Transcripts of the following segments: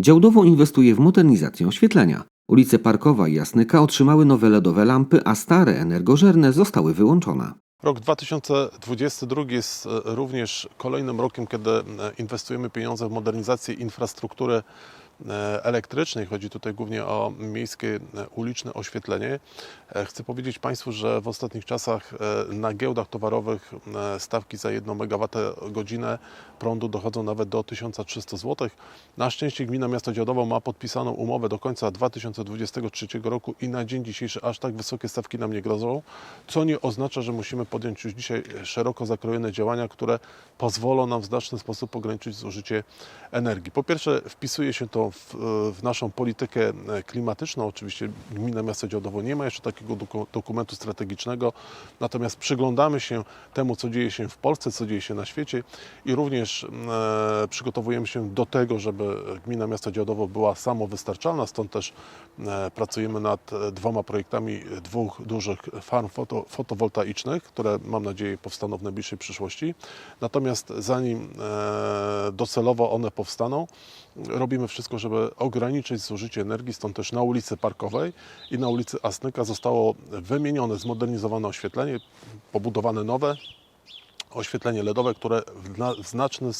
Działdowo inwestuje w modernizację oświetlenia. Ulice Parkowa i Jasnyka otrzymały nowe LEDowe lampy, a stare, energożerne zostały wyłączone. Rok 2022 jest e, również kolejnym rokiem, kiedy e, inwestujemy pieniądze w modernizację infrastruktury elektrycznej. Chodzi tutaj głównie o miejskie e, uliczne oświetlenie. E, Chcę powiedzieć Państwu, że w ostatnich czasach e, na giełdach towarowych e, stawki za 1 MWh prądu dochodzą nawet do 1300 zł. Na szczęście Gmina Miasto Dziadowo ma podpisaną umowę do końca 2023 roku i na dzień dzisiejszy aż tak wysokie stawki nam nie grożą, co nie oznacza, że musimy podjąć już dzisiaj szeroko zakrojone działania, które pozwolą nam w znaczny sposób ograniczyć zużycie energii. Po pierwsze, wpisuje się to w, w naszą politykę klimatyczną. Oczywiście Gmina Miasto Dziadowo nie ma jeszcze takiego doku- dokumentu strategicznego, natomiast przyglądamy się temu, co dzieje się w Polsce, co dzieje się na świecie i również e, przygotowujemy się do tego, żeby Gmina Miasto Dziadowo była samowystarczalna, stąd też e, pracujemy nad e, dwoma projektami dwóch dużych farm foto, fotowoltaicznych, które mam nadzieję powstaną w najbliższej przyszłości. Natomiast zanim e, docelowo one powstaną, robimy wszystko, żeby ograniczyć zużycie energii, stąd też na ulicy Parkowej i na ulicy Asnyka zostało wymienione, zmodernizowane oświetlenie, pobudowane nowe, oświetlenie LEDowe, które w, na, w znaczny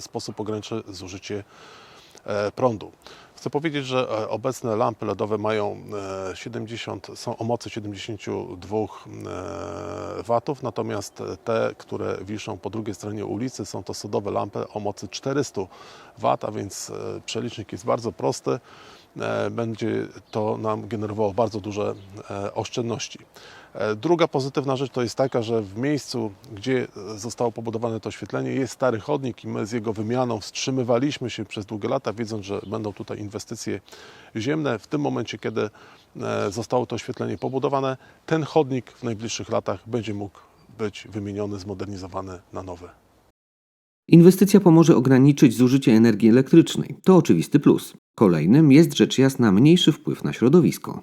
sposób ograniczy zużycie e, prądu. Chcę powiedzieć, że e, obecne lampy LEDowe mają e, 70, są o mocy 72 e, natomiast te, które wiszą po drugiej stronie ulicy, są to sodowe lampy o mocy 400 wat, a więc e, przelicznik jest bardzo prosty. E, Będzie to nam generowało bardzo duże e, oszczędności. E, Druga pozytywna rzecz to jest taka, że w miejscu, gdzie zostało pobudowane to oświetlenie, jest stary chodnik i my z jego wymianą wstrzymywaliśmy się przez długie lata, wiedząc, że będą tutaj inwestycje ziemne. W tym momencie, kiedy zostało to oświetlenie pobudowane, ten chodnik w najbliższych latach będzie mógł być wymieniony, zmodernizowany na nowy. Inwestycja pomoże ograniczyć zużycie energii elektrycznej. To oczywisty plus. Kolejnym jest rzecz jasna mniejszy wpływ na środowisko.